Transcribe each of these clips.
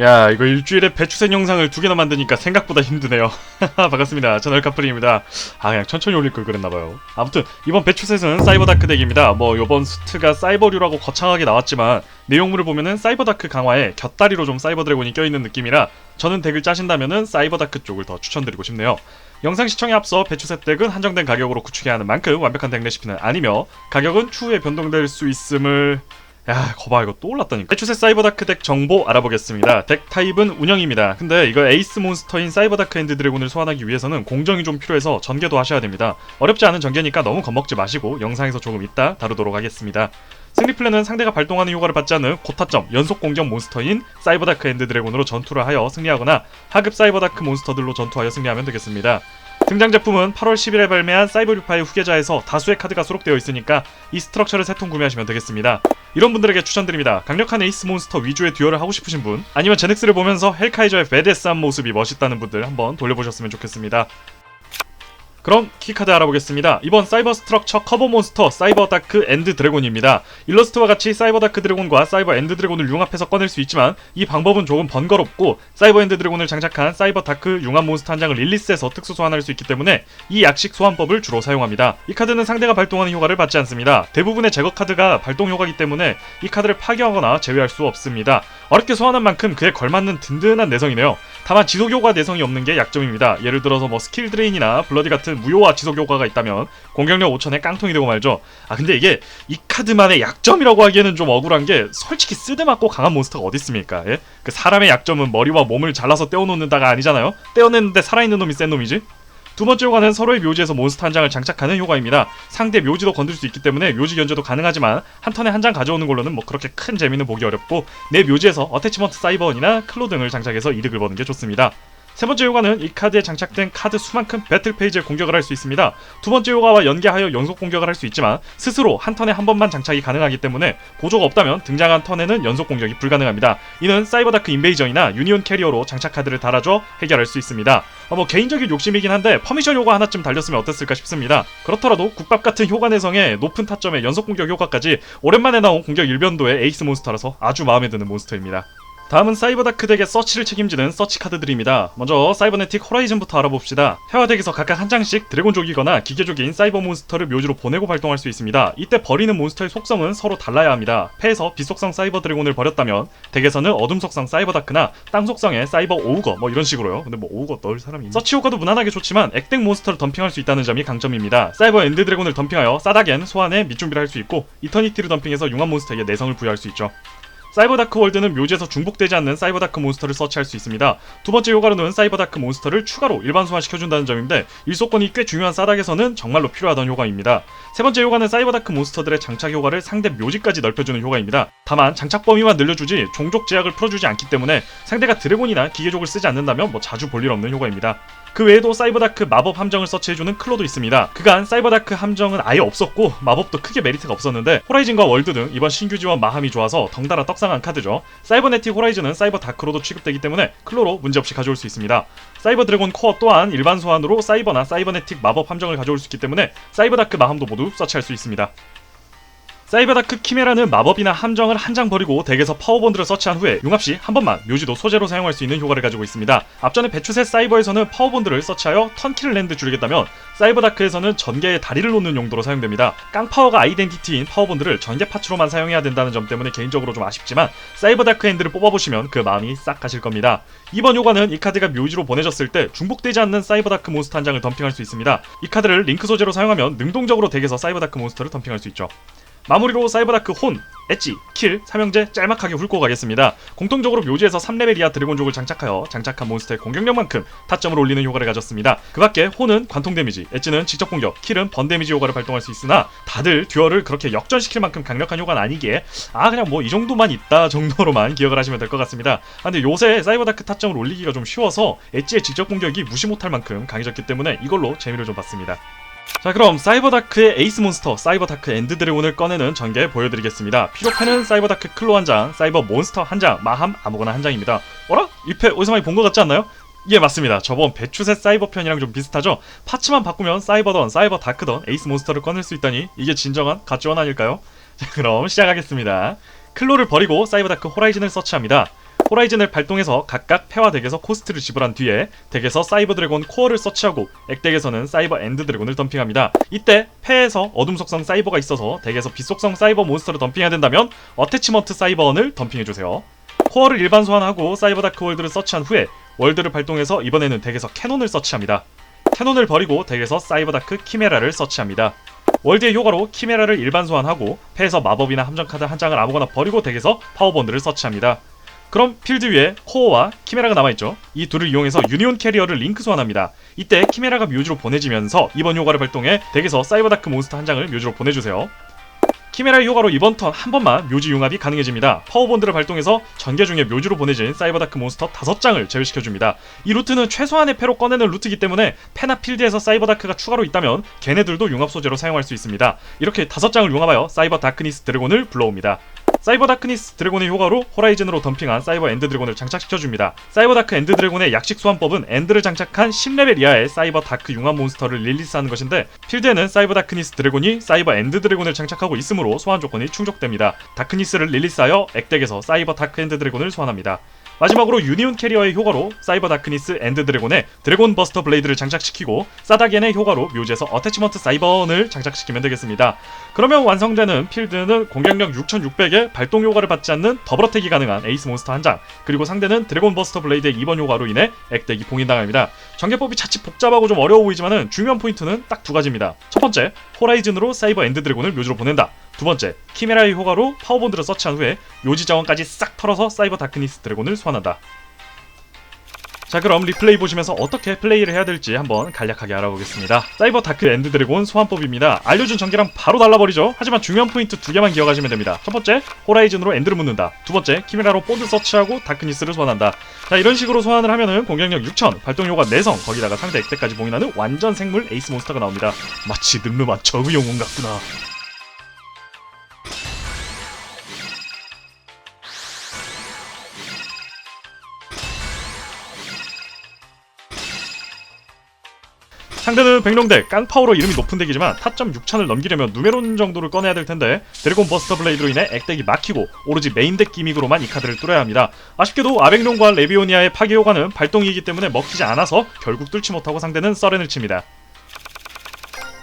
야 이거 일주일에 배추생 영상을 두 개나 만드니까 생각보다 힘드네요. 반갑습니다. 저는 카프리입니다. 아 그냥 천천히 올릴 걸 그랬나봐요. 아무튼 이번 배추셋은 사이버다크 덱입니다. 뭐 요번 수트가 사이버류라고 거창하게 나왔지만 내용물을 보면은 사이버다크 강화에 곁다리로 좀 사이버 드래곤이 껴있는 느낌이라 저는 덱을 짜신다면은 사이버다크 쪽을 더 추천드리고 싶네요. 영상 시청에 앞서 배추셋 덱은 한정된 가격으로 구축해야 하는 만큼 완벽한 덱 레시피는 아니며 가격은 추후에 변동될 수 있음을 야, 거봐 이거 또 올랐다니까. 배추셋 사이버다크 덱 정보 알아보겠습니다. 덱 타입은 운영입니다. 근데 이거 에이스 몬스터인 사이버다크 엔드 드래곤을 소환하기 위해서는 공정이 좀 필요해서 전개도 하셔야 됩니다. 어렵지 않은 전개니까 너무 겁먹지 마시고 영상에서 조금 이따 다루도록 하겠습니다. 승리 플랜은 상대가 발동하는 효과를 받지 않는 고타점 연속 공격 몬스터인 사이버다크 엔드 드래곤으로 전투를 하여 승리하거나 하급 사이버다크 몬스터들로 전투하여 승리하면 되겠습니다. 등장 제품은 8월 10일에 발매한 사이버류파의 후계자에서 다수의 카드가 수록되어 있으니까 이 스트럭처를 세 통 구매하시면 되겠습니다. 이런 분들에게 추천드립니다. 강력한 에이스 몬스터 위주의 듀얼을 하고 싶으신 분, 아니면 제넥스를 보면서 헬카이저의 베데스한 모습이 멋있다는 분들 한번 돌려보셨으면 좋겠습니다. 그럼 키카드 알아보겠습니다. 이번 사이버 스트럭처 커버 몬스터 사이버 다크 엔드 드래곤입니다. 일러스트와 같이 사이버 다크 드래곤과 사이버 엔드 드래곤을 융합해서 꺼낼 수 있지만 이 방법은 조금 번거롭고 사이버 엔드 드래곤을 장착한 사이버 다크 융합 몬스터 한 장을 릴리스해서 특수 소환할 수 있기 때문에 이 약식 소환법을 주로 사용합니다. 이 카드는 상대가 발동하는 효과를 받지 않습니다. 대부분의 제거 카드가 발동 효과이기 때문에 이 카드를 파괴하거나 제외할 수 없습니다. 어렵게 소환한 만큼 그에 걸맞는 든든한 내성이네요. 다만 지속 효과 내성이 없는 게 약점입니다. 예를 들어서 뭐 스킬 드레인이나 블러디 같은 무효와 지속 효과가 있다면 공격력 5천에 깡통이 되고 말죠. 아 근데 이게 이 카드만의 약점이라고 하기에는 좀 억울한 게 솔직히 쓰드맞고 강한 몬스터가 어디 있습니까? 예? 그 사람의 약점은 머리와 몸을 잘라서 떼어놓는다가 아니잖아요. 떼어냈는데 살아있는 놈이 센 놈이지. 두 번째 효과는 서로의 묘지에서 몬스터 한 장을 장착하는 효과입니다. 상대 묘지도 건들 수 있기 때문에 묘지 견제도 가능하지만 한 턴에 한 장 가져오는 걸로는 뭐 그렇게 큰 재미는 보기 어렵고 내 묘지에서 어태치먼트 사이버원이나 클로 등을 장착해서 이득을 보는 게 좋습니다. 세 번째 효과는 이 카드에 장착된 카드 수만큼 배틀 페이지에 공격을 할 수 있습니다. 두 번째 효과와 연계하여 연속 공격을 할 수 있지만 스스로 한 턴에 한 번만 장착이 가능하기 때문에 보조가 없다면 등장한 턴에는 연속 공격이 불가능합니다. 이는 사이버다크 인베이전이나 유니온 캐리어로 장착 카드를 달아줘 해결할 수 있습니다. 어, 뭐 개인적인 욕심이긴 한데 퍼미션 효과 하나쯤 달렸으면 어땠을까 싶습니다. 그렇더라도 국밥 같은 효과 내성의 높은 타점의 연속 공격 효과까지 오랜만에 나온 공격 일변도의 에이스 몬스터라서 아주 마음에 드는 몬스터입니다. 다음은 사이버다크 덱의 서치를 책임지는 서치 카드들입니다. 먼저 사이버네틱 호라이즌부터 알아봅시다. 회화덱에서 각각 한 장씩 드래곤족이거나 기계족인 사이버 몬스터를 묘지로 보내고 발동할 수 있습니다. 이때 버리는 몬스터의 속성은 서로 달라야 합니다. 패에서 빛속성 사이버 드래곤을 버렸다면 덱에서는 어둠 속성 사이버다크나 땅 속성의 사이버 오우거 뭐 이런 식으로요. 근데 뭐 오우거 넣을 사람이 있나? 서치 효과도 무난하게 좋지만 액덱 몬스터를 덤핑할 수 있다는 점이 강점입니다. 사이버 엔드 드래곤을 덤핑하여 싸다겐 소환에 밑준비를 할 수 있고 이터니티를 덤핑해서 융합 몬스터에게 내성을 부여할 수 있죠. 사이버 다크 월드는 묘지에서 중복되지 않는 사이버 다크 몬스터를 서치할 수 있습니다. 두 번째 효과로는 사이버 다크 몬스터를 추가로 일반 소환시켜준다는 점인데 일소권이 꽤 중요한 싸닥에서는 정말로 필요하던 효과입니다. 세 번째 효과는 사이버 다크 몬스터들의 장착 효과를 상대 묘지까지 넓혀주는 효과입니다. 다만 장착 범위만 늘려주지 종족 제약을 풀어주지 않기 때문에 상대가 드래곤이나 기계족을 쓰지 않는다면 뭐 자주 볼 일 없는 효과입니다. 그 외에도 사이버다크 마법 함정을 서치해주는 클로도 있습니다. 그간 사이버다크 함정은 아예 없었고 마법도 크게 메리트가 없었는데 호라이즌과 월드 등 이번 신규 지원 마함이 좋아서 덩달아 떡상 한 카드죠. 사이버네틱 호라이즌은 사이버 다크로도 취급되기 때문에 클로로 문제없이 가져올 수 있습니다. 사이버 드래곤 코어 또한 일반 소환으로 사이버나 사이버네틱 마법 함정을 가져올 수 있기 때문에 사이버 다크 마함도 모두 서치할 수 있습니다. 사이버다크 키메라는 마법이나 함정을 한 장 버리고 덱에서 파워본드를 서치한 후에 융합시 한 번만 묘지도 소재로 사용할 수 있는 효과를 가지고 있습니다. 앞전에 배추셋 사이버에서는 파워본드를 서치하여 턴키를 랜드 줄이겠다면 사이버다크에서는 전개에 다리를 놓는 용도로 사용됩니다. 깡파워가 아이덴티티인 파워본드를 전개 파츠로만 사용해야 된다는 점 때문에 개인적으로 좀 아쉽지만 사이버다크 핸드를 뽑아보시면 그 마음이 싹 가실 겁니다. 이번 효과는 이 카드가 묘지로 보내졌을 때 중복되지 않는 사이버다크 몬스터 한 장을 덤핑할 수 있습니다. 이 카드를 링크 소재로 사용하면 능동적으로 덱에서 사이버다크 몬스터를 덤핑할 수 있죠. 마무리로 사이버다크 혼, 엣지, 킬, 삼형제 짤막하게 훑고 가겠습니다. 공통적으로 묘지에서 3레벨 이하 드래곤족을 장착하여 장착한 몬스터의 공격력만큼 타점을 올리는 효과를 가졌습니다. 그 밖에 혼은 관통 데미지, 엣지는 직접 공격, 킬은 번 데미지 효과를 발동할 수 있으나 다들 듀얼을 그렇게 역전시킬 만큼 강력한 효과는 아니기에 아 그냥 뭐 이 정도만 있다 정도로만 기억을 하시면 될 것 같습니다. 아, 근데 요새 사이버다크 타점을 올리기가 좀 쉬워서 엣지의 직접 공격이 무시 못할 만큼 강해졌기 때문에 이걸로 재미를 좀 봤습니다. 자 그럼 사이버다크의 에이스 몬스터 사이버다크 엔드 드래곤을 꺼내는 전개 보여드리겠습니다 피로패는 사이버다크 클로 한장 사이버 몬스터 한 장 마함 아무거나 한 장입니다 어라? 이 패 어디서 많이 본 것 같지 않나요? 예 맞습니다 저번 배추셋 사이버 편이랑 좀 비슷하죠 파츠만 바꾸면 사이버던 사이버 다크던 에이스 몬스터를 꺼낼 수 있다니 이게 진정한 가치원 아닐까요? 자 그럼 시작하겠습니다 클로를 버리고 사이버 다크 호라이즌을 서치합니다 호라이즌을 발동해서 각각 패와 덱에서 코스트를 지불한 뒤에 덱에서 사이버 드래곤 코어를 서치하고 액덱에서는 사이버 엔드 드래곤을 덤핑합니다. 이때 패에서 어둠 속성 사이버가 있어서 덱에서 빛 속성 사이버 몬스터를 덤핑해야 된다면 어태치먼트 사이버원을 덤핑해주세요. 코어를 일반 소환하고 사이버 다크 월드를 서치한 후에 월드를 발동해서 이번에는 덱에서 캐논을 서치합니다. 캐논을 버리고 덱에서 사이버 다크 키메라를 서치합니다. 월드의 효과로 키메라를 일반 소환하고 패에서 마법이나 함정 카드 한 장을 아무거나 버리고 덱에서 파워본드를 서치합니다. 그럼 필드 위에 코어와 키메라가 남아있죠. 이 둘을 이용해서 유니온 캐리어를 링크 소환합니다. 이때 키메라가 묘지로 보내지면서 이번 효과를 발동해 덱에서 사이버 다크 몬스터 한 장을 묘지로 보내주세요. 키메라의 효과로 이번 턴 한 번만 묘지 융합이 가능해집니다. 파워본드를 발동해서 전개 중에 묘지로 보내진 사이버다크 몬스터 5장을 제외시켜줍니다. 이 루트는 최소한의 패로 꺼내는 루트이기 때문에 패나 필드에서 사이버다크가 추가로 있다면 걔네들도 융합 소재로 사용할 수 있습니다. 이렇게 5장을 융합하여 사이버 다크니스 드래곤을 불러옵니다. 사이버 다크니스 드래곤의 효과로 호라이즌으로 덤핑한 사이버 엔드 드래곤을 장착시켜줍니다. 사이버 다크 엔드 드래곤의 약식 소환법은 엔드를 장착한 10레벨 이하의 사이버 다크 융합 몬스터를 릴리스하는 것인데 필드에는 사이버 다크니스 드래곤이 사이버 엔드 드래곤을 장착하고 있으므로 소환 조건이 충족됩니다. 다크니스를 릴리스하여 액덱에서 사이버 다크 엔드 드래곤을 소환합니다. 마지막으로 유니온 캐리어의 효과로 사이버 다크니스 엔드 드래곤에 드래곤 버스터 블레이드를 장착시키고 사다겐의 효과로 묘지에서 어태치먼트 사이번을 장착시키면 되겠습니다. 그러면 완성되는 필드는 공격력 6600에 발동 효과를 받지 않는 더블어택이 가능한 에이스 몬스터 한 장, 그리고 상대는 드래곤 버스터 블레이드의 2번 효과로 인해 액덱이 봉인당합니다. 전개법이 자칫 복잡하고 좀 어려워 보이지만은 중요한 포인트는 딱 두 가지입니다. 첫 번째, 호라이즌으로 사이버 엔드 드래곤을 묘지로 보낸다. 두 번째, 키메라의 효과로 파워본드를 서치한 후에 요지 자원까지 싹 털어서 사이버 다크니스 드래곤을 소환한다. 자 그럼 리플레이 보시면서 어떻게 플레이를 해야 될지 한번 간략하게 알아보겠습니다. 사이버 다크 엔드 드래곤 소환법입니다. 알려준 전개랑 바로 달라버리죠. 하지만 중요한 포인트 두 개만 기억하시면 됩니다. 첫 번째, 호라이즌으로 엔드를 묻는다. 두 번째, 키메라로 본드 서치하고 다크니스를 소환한다. 자 이런 식으로 소환을 하면은 공격력 6000, 발동효과 4성, 거기다가 상대 액대까지 봉인하는 완전 생물 에이스 몬스터가 나옵니다. 마치 늠름한 저그 영웅 같구나. 상대는 백룡덱 깡파워로 이름이 높은 덱이지만 타점 6천을 넘기려면 누메론 정도를 꺼내야 될 텐데 드래곤 버스터 블레이드로 인해 액덱이 막히고 오로지 메인덱 기믹으로만 이 카드를 뚫어야 합니다. 아쉽게도 아백룡과 레비오니아의 파괴 효과는 발동이기 때문에 먹히지 않아서 결국 뚫지 못하고 상대는 썰렌을 칩니다.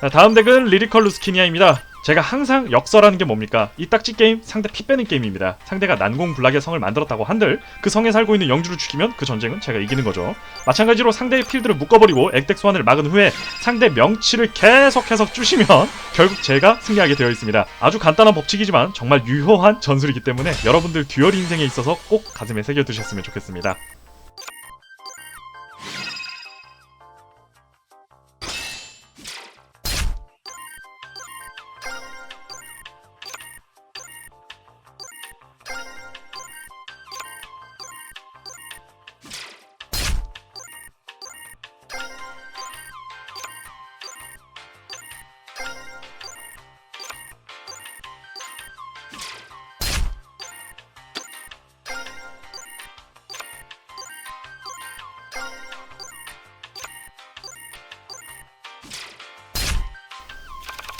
자, 다음 덱은 리리컬 루스키니아입니다. 제가 항상 역설하는 게 뭡니까? 이 딱지 게임 상대 피 빼는 게임입니다. 상대가 난공 불락의 성을 만들었다고 한들 그 성에 살고 있는 영주를 죽이면 그 전쟁은 제가 이기는 거죠. 마찬가지로 상대의 필드를 묶어버리고 액덱 소환을 막은 후에 상대 명치를 계속해서 쭈시면 결국 제가 승리하게 되어 있습니다. 아주 간단한 법칙이지만 정말 유효한 전술이기 때문에 여러분들 듀얼 인생에 있어서 꼭 가슴에 새겨두셨으면 좋겠습니다.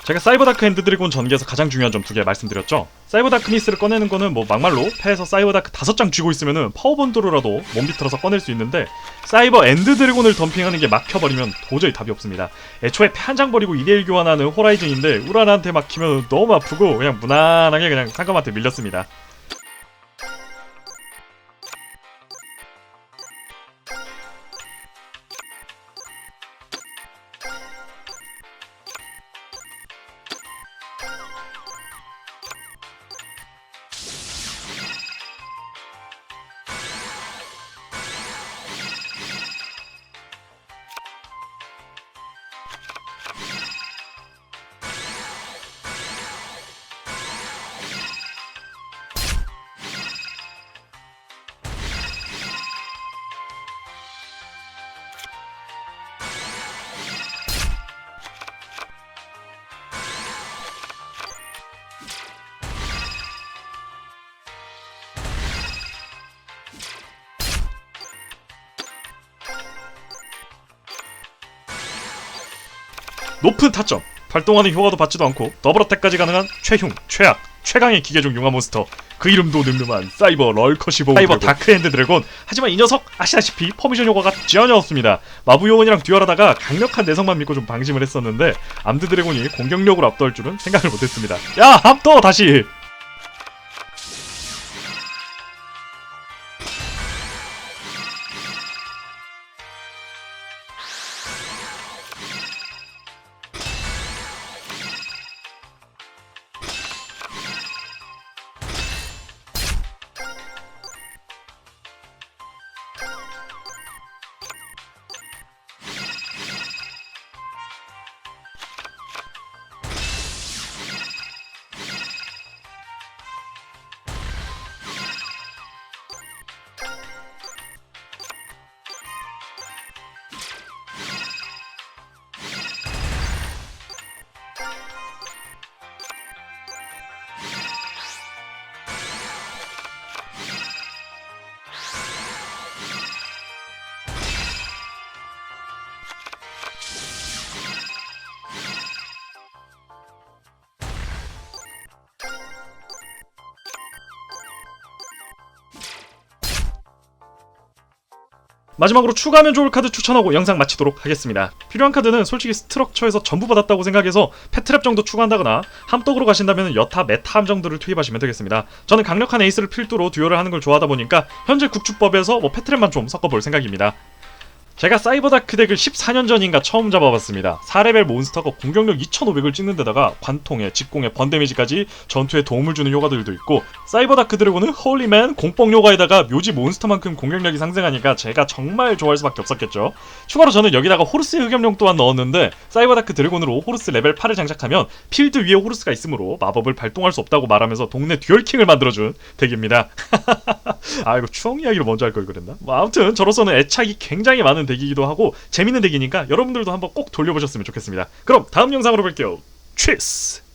제가 사이버 다크 엔드 드래곤 전개에서 가장 중요한 점 두 개 말씀드렸죠. 사이버 다크니스를 꺼내는 거는 뭐 막말로 패에서 사이버 다크 다섯 장 쥐고 있으면은 파워본드로라도 몸 비틀어서 꺼낼 수 있는데 사이버 엔드 드래곤을 덤핑하는 게 막혀버리면 도저히 답이 없습니다. 애초에 패 한 장 버리고 2대1 교환하는 호라이즌인데 우라나한테 막히면 너무 아프고 그냥 무난하게 그냥 상검한테 밀렸습니다. 높은 타점, 발동하는 효과도 받지도 않고 더블 어택까지 가능한 최흉, 최악, 최강의 기계종 융화 몬스터. 그 이름도 늠름한 사이버 럴커시보 사이버 다크핸드 드래곤. 하지만 이 녀석 아시다시피 퍼미션 효과가 전혀 없습니다. 마부 요원이랑 듀얼하다가 강력한 내성만 믿고 좀 방심을 했었는데 암드 드래곤이 공격력으로 압도할 줄은 생각을 못했습니다. 야 압도 다시 마지막으로 추가하면 좋을 카드 추천하고 영상 마치도록 하겠습니다. 필요한 카드는 솔직히 스트럭처에서 전부 받았다고 생각해서 패트랩 정도 추가한다거나 함덕으로 가신다면 여타 메타함 정도를 투입하시면 되겠습니다. 저는 강력한 에이스를 필두로 듀얼을 하는 걸 좋아하다 보니까 현재 국주법에서 뭐 패트랩만 좀 섞어볼 생각입니다. 제가 사이버 다크 덱을 14년 전인가 처음 잡아봤습니다. 4레벨 몬스터가 공격력 2500을 찍는 데다가 관통에, 직공에, 번 데미지까지 전투에 도움을 주는 효과들도 있고 사이버 다크 드래곤은 홀리맨, 공뽕 효과에다가 묘지 몬스터만큼 공격력이 상승하니까 제가 정말 좋아할 수밖에 없었겠죠. 추가로 저는 여기다가 호르스 흑염룡 또한 넣었는데 사이버 다크 드래곤으로 호르스 레벨 8을 장착하면 필드 위에 호르스가 있으므로 마법을 발동할 수 없다고 말하면서 동네 듀얼킹을 만들어준 덱입니다. 아 이거 추억 이야기를 먼저 할 걸 그랬나? 뭐 아무튼 저로서는 애착이 굉장히 많은 덱이기도 하고 재밌는 덱이니까 여러분들도 한번 꼭 돌려보셨으면 좋겠습니다. 그럼 다음 영상으로 뵐게요. 취스!